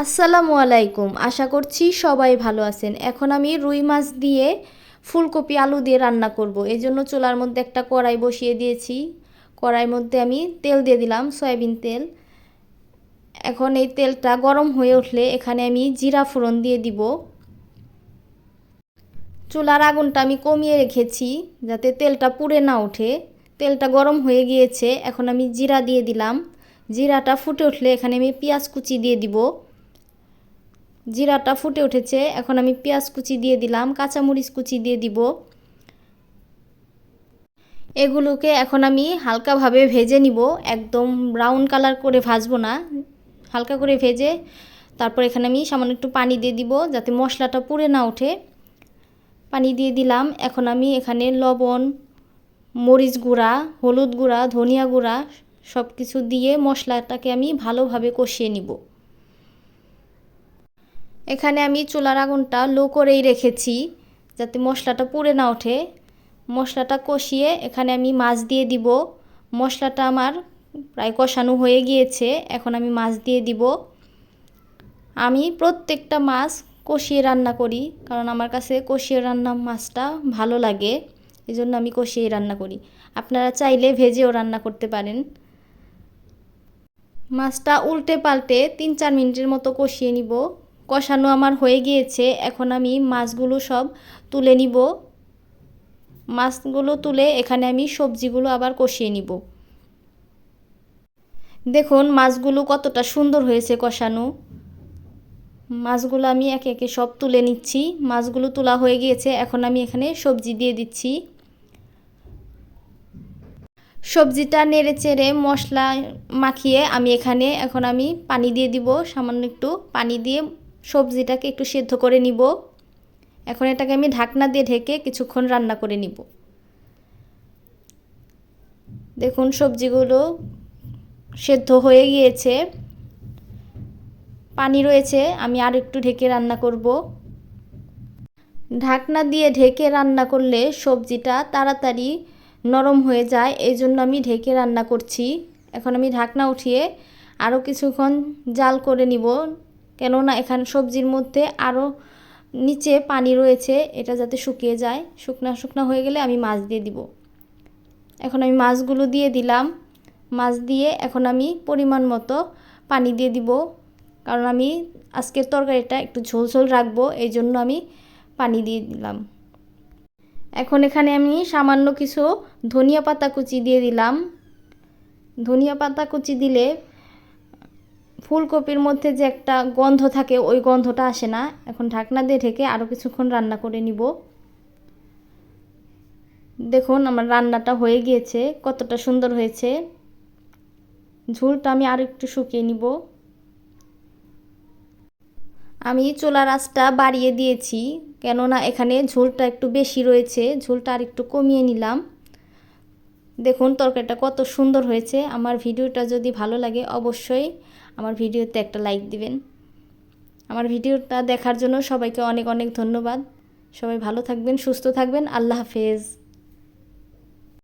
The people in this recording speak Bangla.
আসসালামু আলাইকুম। আশা করছি সবাই ভালো আছেন। এখন আমি রুই মাছ দিয়ে ফুলকপি, আলু দিয়ে রান্না করব। এই জন্য চুলার মধ্যে একটা কড়াই বসিয়ে দিয়েছি। কড়াইয়ের মধ্যে আমি তেল দিয়ে দিলাম, সয়াবিন তেল। এখন এই তেলটা গরম হয়ে উঠলে এখানে আমি জিরা ফোড়ন দিয়ে দিব। চুলার আগুনটা আমি কমিয়ে রেখেছি যাতে তেলটা পুড়ে না ওঠে। তেলটা গরম হয়ে গিয়েছে, এখন আমি জিরা দিয়ে দিলাম। জিরাটা ফুটে উঠলে এখানে আমি পেঁয়াজ কুচি দিয়ে দিব। জিরাটা ফুটে উঠেছে। এখন আমি পেঁয়াজ কুচি দিয়ে দিলাম, কাঁচামরিচ কুচি দিয়ে দিব। এগুলোকে এখন আমি হালকাভাবে ভেজে নিব। একদম ব্রাউন কালার করে ভাজবো না। হালকা করে ভেজে তারপর এখানে আমি সামান্য একটু পানি দিয়ে দিব যাতে মশলাটা পুড়ে না ওঠে। পানি দিয়ে দিলাম। এখন আমি এখানে লবণ, মরিচ গুঁড়া, হলুদ গুঁড়া, ধনিয়া গুঁড়া সব কিছু দিয়ে মশলাটাকে আমি ভালোভাবে কষিয়ে নিব। এখানে আমি চুলার আগুনটা লো করেই রেখেছি, যাতে মশলাটা পুড়ে না ওঠে। মশলাটা কষিয়ে এখানে আমি মাছ দিয়ে দিব। মশলাটা আমার প্রায় কষানো হয়ে গিয়েছে, এখন আমি মাছ দিয়ে দিব। আমি প্রত্যেকটা মাছ কষিয়ে রান্না করি, কারণ আমার কাছে কষিয়ে রান্না মাছটা ভালো লাগে এই জন্য আমি কষিয়ে রান্না করি। আপনারা চাইলে ভেজেও রান্না করতে পারেন। মাছটা উল্টে পাল্টে তিন চার মিনিটের মতো কষিয়ে নিব। কষানো আমার হয়ে গিয়েছে, এখন আমি মাছগুলো সব তুলে নিব। মাছগুলো তুলে এখানে আমি সবজিগুলো আবার কষিয়ে নিব। দেখুন মাছগুলো কতটা সুন্দর হয়েছে কষানো। মাছগুলো আমি একে একে সব তুলে নিচ্ছি। মাছগুলো তোলা হয়ে গিয়েছে, এখন আমি এখানে সবজি দিয়ে দিচ্ছি। সবজিটা নেড়ে চেড়ে মশলা মাখিয়ে আমি এখানে এখন আমি পানি দিয়ে দিব, সামান্য একটু পানি দিয়ে সবজিটাকে একটু সেদ্ধ করে নিব। এখন এটাকে আমি ঢাকনা দিয়ে ঢেকে কিছুক্ষণ রান্না করে নিব। দেখুন, সবজিগুলো সেদ্ধ হয়ে গিয়েছে। পানি রয়েছে, আমি আর একটু ঢেকে রান্না করব। ঢাকনা দিয়ে ঢেকে রান্না করলে সবজিটা তাড়াতাড়ি নরম হয়ে যায়, এই জন্য আমি ঢেকে রান্না করছি। এখন আমি ঢাকনা উঠিয়ে আরও কিছুক্ষণ জাল করে নিব। কেননা এখানে সবজির মধ্যে আরও নিচে পানি রয়েছে, এটা যাতে শুকিয়ে যায়। শুকনা শুকনা হয়ে গেলে আমি মাছ দিয়ে দিব। এখন আমি মাছগুলো দিয়ে দিলাম। মাছ দিয়ে এখন আমি পরিমাণ মতো পানি দিয়ে দিব। কারণ আমি আজকের তরকারিটা একটু ঝোল ঝোল রাখব, এই জন্য আমি পানি দিয়ে দিলাম। এখন এখানে আমি সামান্য কিছু ধনিয়া পাতা কুচি দিয়ে দিলাম। ধনিয়া পাতা কুচি দিলে ফুলকপির মধ্যে যে একটা গন্ধ থাকে, ওই গন্ধটা আসে না। এখন ঢাকনা দিয়ে ঢেকে আরও কিছুক্ষণ রান্না করে নিব। দেখুন আমার রান্নাটা হয়ে গিয়েছে, কতটা সুন্দর হয়েছে। ঝোলটা আমি আর একটু শুকিয়ে নিব। আমি চোলা রাসটা বাড়িয়ে দিয়েছি, কেননা এখানে ঝোলটা একটু বেশি রয়েছে, ঝোলটা আর একটু কমিয়ে নিলাম। দেখুন, তরকারিটা কত সুন্দর হয়েছে। আমার ভিডিওটা যদি ভালো লাগে, অবশ্যই আমার ভিডিওতে একটা লাইক দিবেন। আমার ভিডিওটা দেখার জন্য সবাইকে অনেক অনেক ধন্যবাদ। সবাই ভালো থাকবেন, সুস্থ থাকবেন। আল্লাহ হাফেজ।